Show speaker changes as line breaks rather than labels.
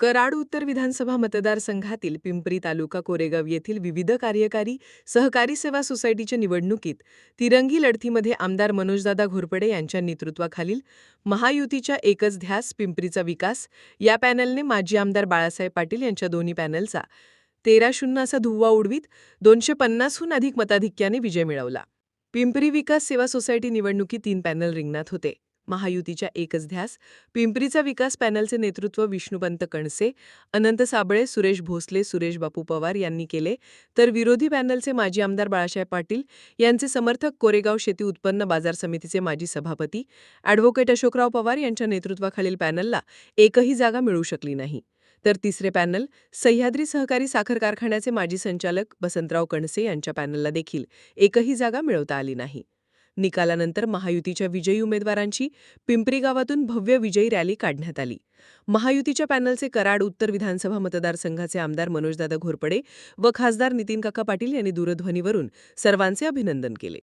कराड उत्तर विधानसभा मतदारसंघातील पिंपरी तालुका कोरेगाव येथील विविध कार्यकारी सहकारी सेवा सोसायटीच्या निवडणुकीत तिरंगी लढतीमध्ये आमदार मनोजदादा घोरपडे यांच्या नेतृत्वाखालील महायुतीच्या एकच ध्यास पिंपरीचा विकास या पॅनलने माजी आमदार बाळासाहेब पाटील यांच्या दोन्ही पॅनलचा तेरा शून्य असा धुव्वा उडवीत दोनशे पन्नासहून अधिक मताधिक्याने विजय मिळवला. पिंपरी विकास सेवा सोसायटी निवडणुकीत तीन पॅनल रिंगणात होते. महायुतीच्या एकच ध्यास पिंपरीचा विकास पॅनलचे नेतृत्व विष्णुपंत कणसे अनंत साबळे सुरेश भोसले सुरेश बापू पवार यांनी केले. तर विरोधी पॅनलचे माजी आमदार बाळासाहेब पाटील यांचे समर्थक कोरेगाव शेती उत्पन्न बाजार समितीचे माजी सभापती ॲडव्होकेट अशोकराव पवार यांच्या नेतृत्वाखालील पॅनलला एकही जागा मिळू शकली नाही. तर तिसरे पॅनल सह्याद्री सहकारी साखर कारखान्याचे माजी संचालक वसंतराव कणसे यांच्या पॅनलला देखील एकही जागा मिळवता आली नाही. निकालानंतर महायुतीच्या विजयी उमेदवारांची पिंपरी गावातून भव्य विजयी रॅली काढण्यात आली. महायुतीच्या पॅनलचे कराड उत्तर विधानसभा मतदारसंघाचे आमदार मनोजदादा घोरपडे व खासदार नितीन काका पाटील यांनी दूरध्वनीवरून सर्वांचे अभिनंदन केले.